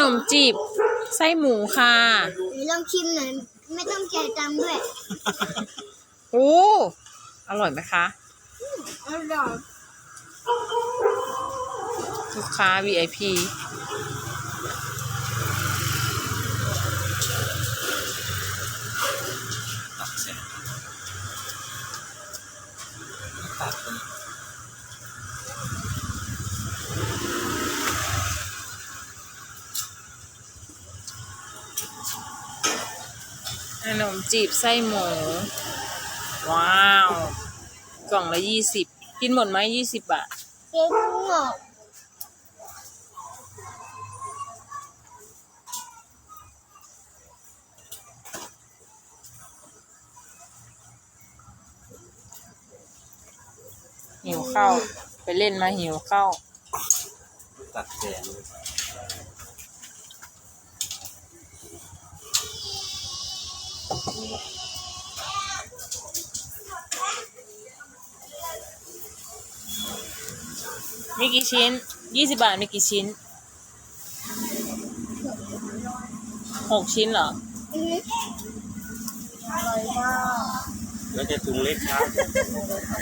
นมจีบ ไส้หมูค่ะหรือลองชิมหน่อยไม่ต้องจ่ายตังค์ด้วยโอ้อร่อยไหมคะ อร่อย ลูกค้า VIP ตักเสร็จตักเป็น ขนมจีบไส้หมู ว้าว กล่องละยี่สิบกินหมดไหมยี่สิบบาทเจ๊งหมดหิวข้าวไปเล่นมาหิวข้าวตักแกง มีกี่ชิ้นยี่สิบาทมีกี่ชิ้นหกชิ้นเหรออื้อหืออร่อยมากแล้วจะถุงเล็กครับ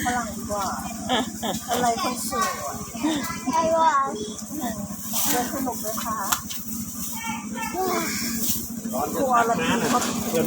ฝรั่งกว่า อะไรคนสวยใช่ว่าเดินสนุกไหมคะร้อนจะตักน้ำนะ